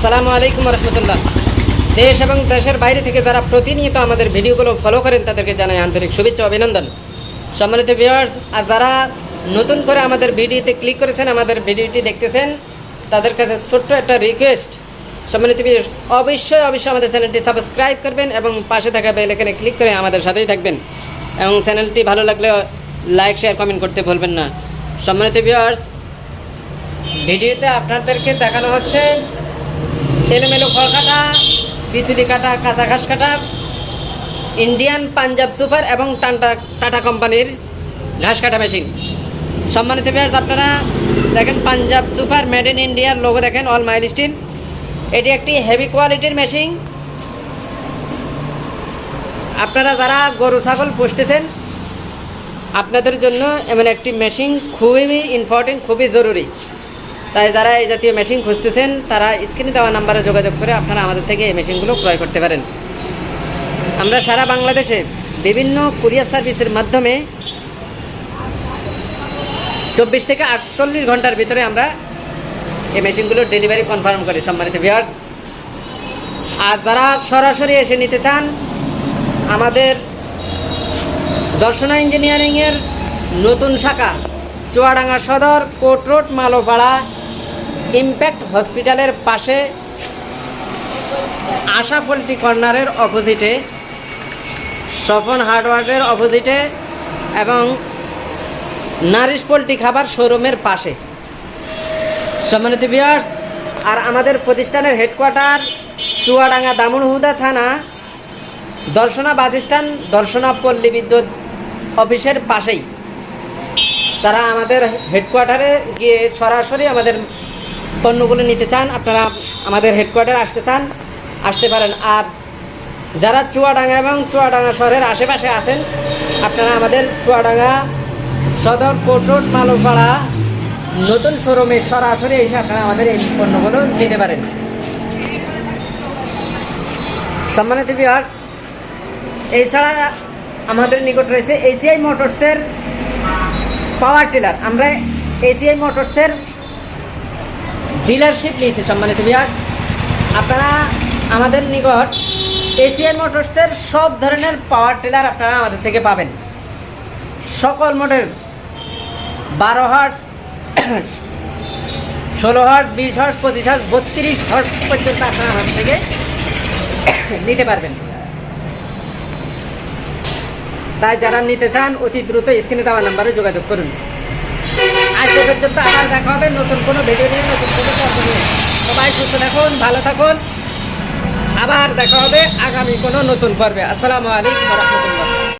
আসসালামু আলাইকুম রহমতুল্লাহ দেশ এবং দেশের বাইরে থেকে যারা প্রতিনিয়ত আমাদের ভিডিওগুলো ফলো করেন তাদেরকে জানাই আন্তরিক শুভেচ্ছা অভিনন্দন। সম্মানিত ভিউয়ার্স আর যারা নতুন করে আমাদের ভিডিওতে ক্লিক করেছেন আমাদের ভিডিওটি দেখতেছেন তাদের কাছে ছোট্ট একটা রিকোয়েস্ট সম্মানিত viewers, অবশ্যই অবশ্যই আমাদের চ্যানেলটি সাবস্ক্রাইব করবেন এবং পাশে থাকা বেল এখানে ক্লিক করে আমাদের সাথেই থাকবেন। এবং চ্যানেলটি ভালো লাগলে লাইক শেয়ার কমেন্ট করতে ভুলবেন না। সম্মানিত ভিউয়ার্স ভিডিওতে আপনাদেরকে দেখানো হচ্ছে এলোমেলো খড় কাটা বিচুলি কাটা, কাঁচা ঘাস কাটা, ইন্ডিয়ান পাঞ্জাব সুপার এবং টাটা টাটা কোম্পানির ঘাস কাটা মেশিন। সম্মানিত ভিউয়ার্স আপনারা দেখেন পাঞ্জাব সুপার মেড ইন ইন্ডিয়ার লোগো দেখেন অল মাইল স্টিল এটি একটি হেভি কোয়ালিটির মেশিন আপনারা যারা গরু, ছাগল পুষতেছেন, আপনাদের জন্য এমন একটি মেশিন খুবই ইম্পর্টেন্ট খুবই জরুরি। তাই যারা এই জাতীয় মেশিন খুঁজতেছেন, তারা স্ক্রিনে দেওয়া নাম্বারে যোগাযোগ করে আপনারা আমাদের থেকে এই মেশিনগুলো ক্রয় করতে পারেন। আমরা সারা বাংলাদেশে বিভিন্ন কুরিয়ার সার্ভিসের মাধ্যমে চব্বিশ থেকে আটচল্লিশ ঘণ্টার ভিতরে আমরা এই মেশিনগুলোর ডেলিভারি কনফার্ম করি, সম্মানিত ভিউয়ার্স। আর যারা সরাসরি এসে নিতে চান, আমাদের দর্শনা ইঞ্জিনিয়ারিংয়ের নতুন শাখা, চুয়াডাঙ্গা সদর কোট রোড মালোপাড়া ইম্প্যাক্ট হসপিটালের পাশে আশা পোল্ট্রি কর্নারের অপোজিটে সফন হার্ডওয়ার্ডের অপোজিটে এবং নারিশ পোল্ট্রি খাবার শোরুমের পাশে। সম্মানিত বিয়ার্স আর আমাদের প্রতিষ্ঠানের হেডকোয়ার্টার চুয়াডাঙ্গা দামনহুদা থানা, দর্শনা বাস স্ট্যান্ড, দর্শনা পল্লী বিদ্যুৎ অফিসের পাশেই। তারা আমাদের হেডকোয়ার্টারে গিয়ে সরাসরি আমাদের পণ্যগুলো নিতে চান, আপনারা আমাদের হেডকোয়ার্টার আসতে চান, আসতে পারেন। আর যারা চুয়াডাঙ্গা এবং চুয়াডাঙ্গা শহরের আশেপাশে আছেন, আপনারা আমাদের চুয়াডাঙ্গা সদর কোট রোড মালোপাড়া নতুন শোরুমে সরাসরি এসে আপনারা আমাদের এই পণ্যগুলো নিতে পারেন। সম্মানিত ভিউয়ার্স এছাড়া আমাদের নিকট রয়েছে এসিআই মোটরসের পাওয়ার টিলার আমরা এসিআই মোটরসের ডিলারশিপ নিয়েছি সম্মানিত ভিউয়ার্স আপনারা আমাদের নিকট এশিয়ান মোটরসের সব ধরনের পাওয়ার টিলার আপনারা আমাদের থেকে পাবেন। সকল মডেল বারো হার্স ষোলো হার্স বিশ হার্স পঁচিশ হার্স বত্রিশ হার্স পর্যন্ত আপনারা আমাদের থেকে নিতে পারবেন। তাই যারা নিতে চান, অতি দ্রুত স্ক্রিনে দেওয়া নাম্বারে যোগাযোগ করুন। পর্যন্ত আবার দেখা হবে। নতুন কোনো ভিডিও নিয়ে, নতুন কোনো পর্ব নিয়ে। সবাই সুস্থ থাকুন, ভালো থাকুন। আবার দেখা হবে আগামী কোনো নতুন পর্বে। আসসালামু আলাইকুম রহমতুল্লাহ।